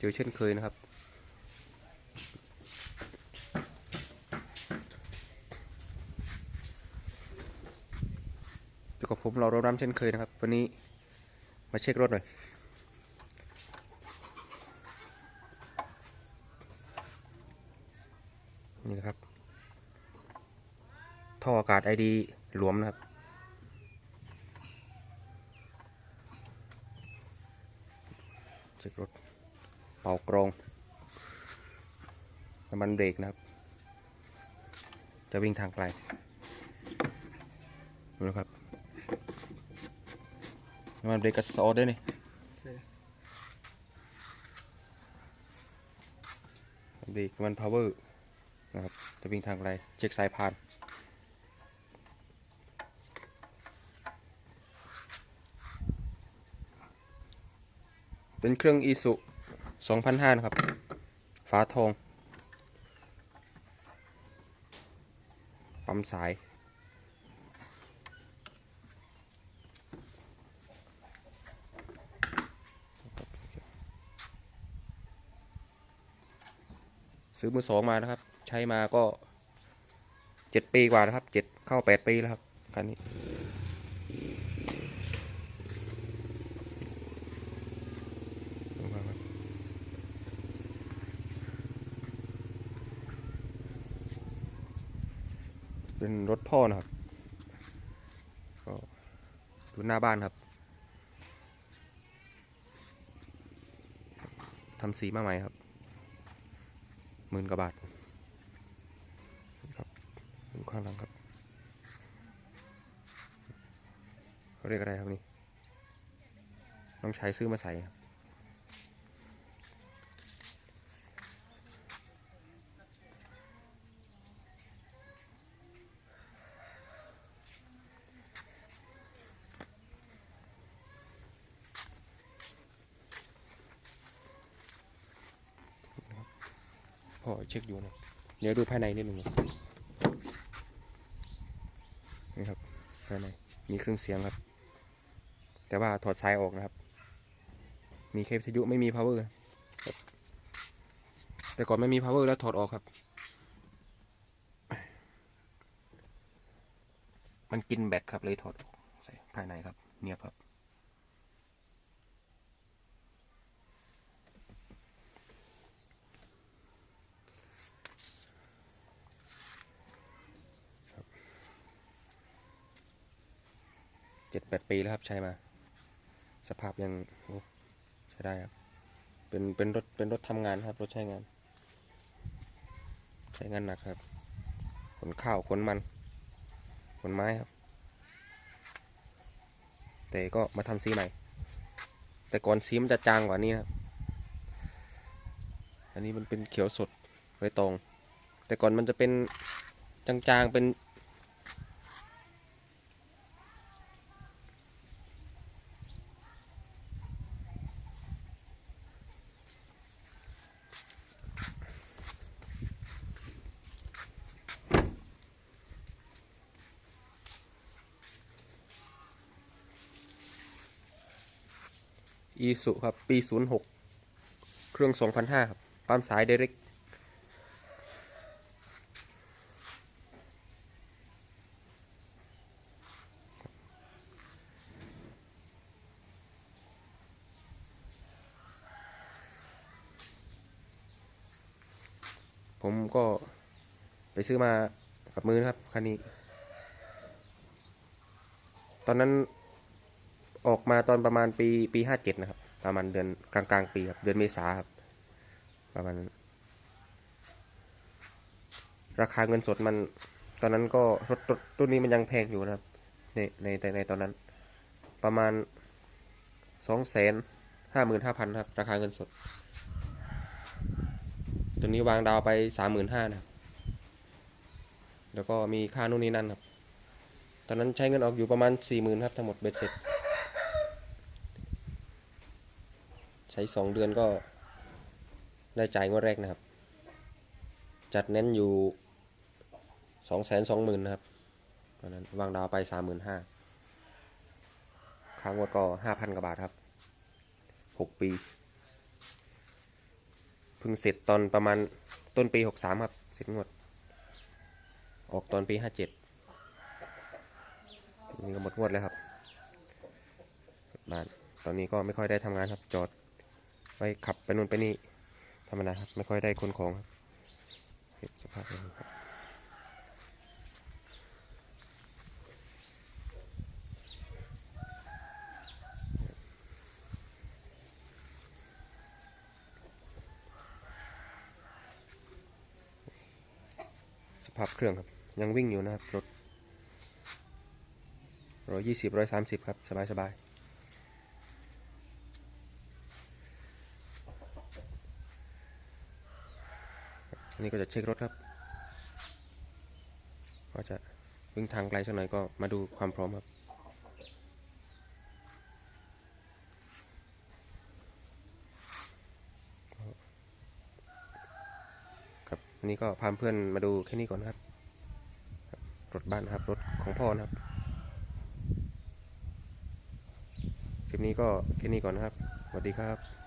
จอเช่นเคยนะครับ อยู่กับผมเราเรารำเช่นเคยนะครับ วันนี้มาเช็ครถหน่อยนี่นะครับ ท่ออากาศไอดีหลวมนะครับเช็ครถ เป่ากรองน้ำมันเบรกนะครับ จะวิ่งทางไกลนี่นะครับน้ำมันเบรกกับซอสด้วยนี่เบรกน้ำมันพาวเวอร์นะครับ จะวิ่งทางไกลเช็คสายพานเป็นเครื่องอีสุ 2005นะครับ ฝาทอง ปั๊มสาย ซื้อมือสองมานะครับ ใช้มาก็เจ็ดปีกว่านะครับเจ็ดเข้าแปดปีแล้วครับคันนี้ เป็นรถพ่อนะครับก็ดูหน้าบ้านครับทำสีมาใหม่ครับหมื่นกว่าบาทครับดูข้างหลังครับเขาเรียกอะไรครับนี่น้องชายซื้อมาใส่ครับ พ่อเช็คอยู่นะเดี๋ยวดูภายในนิดหนึ่งนี่ครับภายในมีเครื่องเสียงครับ แต่ว่าถอดสายออกนะครับ มีเคปวิทยุไม่มี power แต่ก่อนไม่มี power แล้วถอดออกครับ มันกินแบตครับเลยถอดออกใส่ภายในครับ เนียบครับ เจ็ดแปดปีแล้วครับใช้มา สภาพยังใช้ได้ครับ เป็นเป็นรถเป็นรถทำงานครับ รถใช้งาน ใช้งานหนักครับขนข้าวขนมันขนไม้ครับ แต่ก็มาทำสีใหม่ แต่ก่อนสีมันจะจางกว่านี้นะครับอันนี้มันเป็นเขียวสดไว้ตรง แต่ก่อนมันจะเป็นจางๆเป็น อีสุครับ ปี 06 เครื่อง2,500ครับปั๊มสายเดร็กผมก็ไปซื้อมากับมือนะครับคันนี้ ตอนนั้น ออกมาตอนประมาณปีปีห้าเจ็ดนะครับ ประมาณเดือนกลางกลางปีครับเดือนเมษาครับ ประมาณนั้นราคาเงินสดมัน ตอนนั้นก็รถรถรุ่นนี้มันยังแพงอยู่นะครับ ในในแต่ในตอนนั้น ประมาณสองแสนห้าหมื่นห้าพันครับ ราคาเงินสด ตัวนี้วางดาวไปสามหมื่นห้านะแล้วก็มีค่านู่นนี่นั่นครับ ตอนนั้นใช้เงินออกอยู่ประมาณสี่หมื่นครับทั้งหมดเบ็ดเสร็จ ใช้สองเดือนก็ได้จ่ายงวดแรกนะครับ จัดเน้นอยู่สองแสนสองหมื่นนะครับตอนนั้นวางดาวไปสามหมื่นห้าค้างงวดก็ห้าพันกว่าบาทครับหกปีเพิ่งเสร็จตอนประมาณต้นปีหกสามครับเสร็จงวด ออกตอนปีห้าเจ็ดนี่ก็หมดงวดแล้วครับบ้านตอนนี้ก็ไม่ค่อยได้ทำงานครับจอด ไว้ขับไปนู่นไปนี่ธรรมดาครับไม่ค่อยได้ขนของครับเห็นสภาพนี้ครับสภาพเครื่องครับ ยังวิ่งอยู่นะครับรถร้อยยี่สิบร้อยสามสิบครับ สบายสบาย นนี้ก็จะเช็ครถครับว่าจะวิ่งทางไกลสักหน่อยก็มาดูความพร้อมครับครับวันนี้ก็พาเพื่อนมาดูแค่นี้ก่อนครับ รถบ้านครับ รถของพ่อนะครับ คลิปนี้ก็แค่นี้ก่อนนะครับ สวัสดีครับ